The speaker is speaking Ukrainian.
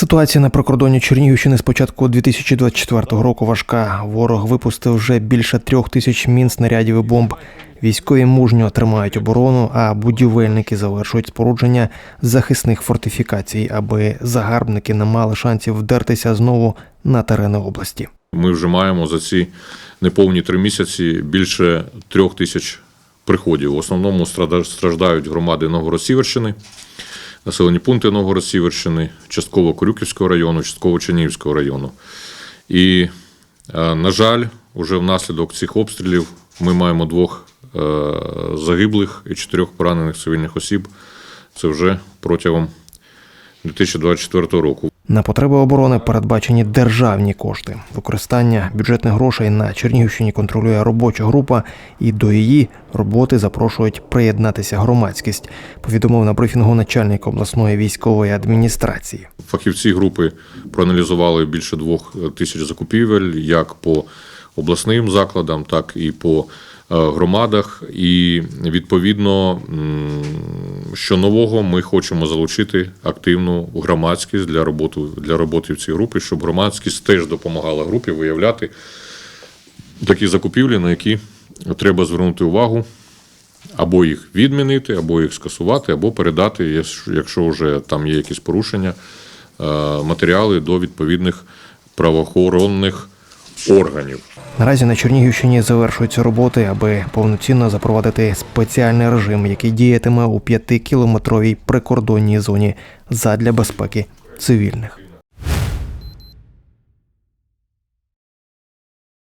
Ситуація на прикордоні Чернігівщини з початку 2024 року важка. Ворог випустив вже більше трьох тисяч мін, снарядів і бомб. Військові мужньо тримають оборону, а будівельники завершують спорудження захисних фортифікацій, аби загарбники не мали шансів вдертися знову на терени області. Ми вже маємо за ці неповні три місяці більше трьох тисяч приходів. В основному страждають громади Новгород-Сіверщини, населені пункти Новгород-Сіверщини, частково Корюківського району, частково Чернігівського району. І, е, на жаль, уже внаслідок цих обстрілів ми маємо двох е, загиблих і чотирьох поранених цивільних осіб. Це вже протягом 2024 року. На потреби оборони передбачені державні кошти. Використання бюджетних грошей на Чернігівщині контролює робоча група, і до її роботи запрошують приєднатися громадськість. Повідомив на брифінгу начальник обласної військової адміністрації. Фахівці групи проаналізували більше двох тисяч закупівель як по обласним закладам, так і по е, громадах. І відповідно, що нового ми хочемо залучити активну громадськість для роботи для роботи в цій групі, щоб громадськість теж допомагала групі виявляти такі закупівлі, на які треба звернути увагу. Або їх відмінити, або їх скасувати, або передати, якщо вже там є якісь порушення, е, матеріали до відповідних правоохоронних органів. Наразі на Чернігівщині завершуються роботи, аби повноцінно запровадити спеціальний режим, який діятиме у п'ятикілометровій прикордонній зоні задля безпеки цивільних.